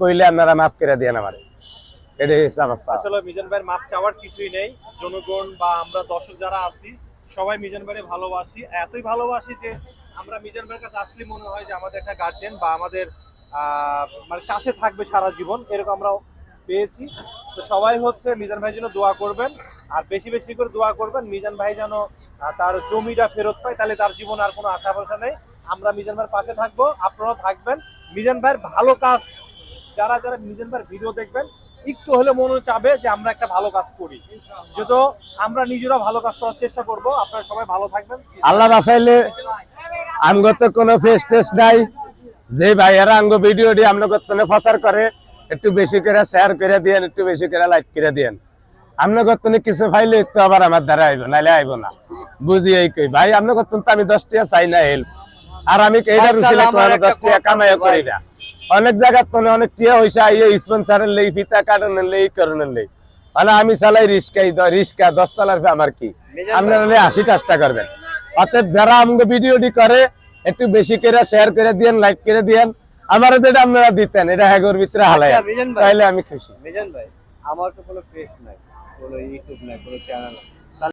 কইলে আপনারা মাফ করে দেন আমারে। এটাই হচ্ছে আসলে মিজান ভাইয়ের মাপ চাওয়ার কিছুই নেই। জনগণ বা আমরা দর্শক যারা আছি, সবাই মিজান ভাইয়ের ভালোবাসি। এতই ভালোবাসি যে আমরা মিজান ভাইয়ের কাছে আসলে মনে হয় যে আমাদের একটা গার্জেন বা আমাদের মানে কাছে থাকবে সারা জীবন, এরকম আমরা পেয়েছি। তো সবাই হচ্ছে মিজান ভাই যেন দোয়া করবেন। আর বেশি বেশি করে দোয়া করবেন, মিজান ভাই যেন তার জমিটা ফেরত পায়, তাহলে তার জীবন আর কোনো আশা ভরসা নেই। আমরা মিজান ভাইয়ের পাশে থাকব, আপনারাও থাকবেন। মিজান ভাইয়ের ভালো কাজ যারা যারা ভাইয়ের ভিডিও দেখবেন একটু হলে মনে চাবে যে আমরা একটা ভালো কাজ করি। যেহেতু আমরা নিজেরা ভালো কাজ করার চেষ্টা করব আপনারা সবাই ভালো থাকবেন। আল্লাহ বাঁচাইলে আমগো তো কোনো ফেস টেস্ট নাই। যে ভাইয়ারা আঙ্গ ভিডিও দিয়ে আমগো তো প্রচার করে একটু বেশি করে শেয়ার করে দিয়েন একটু বেশি করে লাইক করে দিয়েন। আপনার কতনে কিছু পাইলে একটু আবার আমার দ্বারা আইব নাইলে আইব না। বুঝি এই কই ভাই আপনার কতন তো আমি দশ টাকা চাই না হেল্প আর আমি এইটা রুচিলে আমার কামাইয়া করি না। অনেক জায়গার তো অনেক টিয়া হয়েছে আইয়ে স্পন্সারের লেই ফিতা কাটানোর লেই করণের লেই। মানে আমি চালাই রিস্কাই রিস্কা দশ তলার আমার কি? আপনারা হলে আশি টাকা করবেন। অতএব যারা আমাকে ভিডিওটি করে একটু বেশি করে শেয়ার করে দিয়েন লাইক করে দিয়েন আমার যেটা আপনারা দিতেন এটা হ্যাগোর ভিতরে হালাই আচ্ছা, ভাই। তাইলে আমি খুশি। মিজান ভাই আমার তো কোনো পেজ নাই কোনো ইউটিউব নাই কোনো চ্যানেল নাই।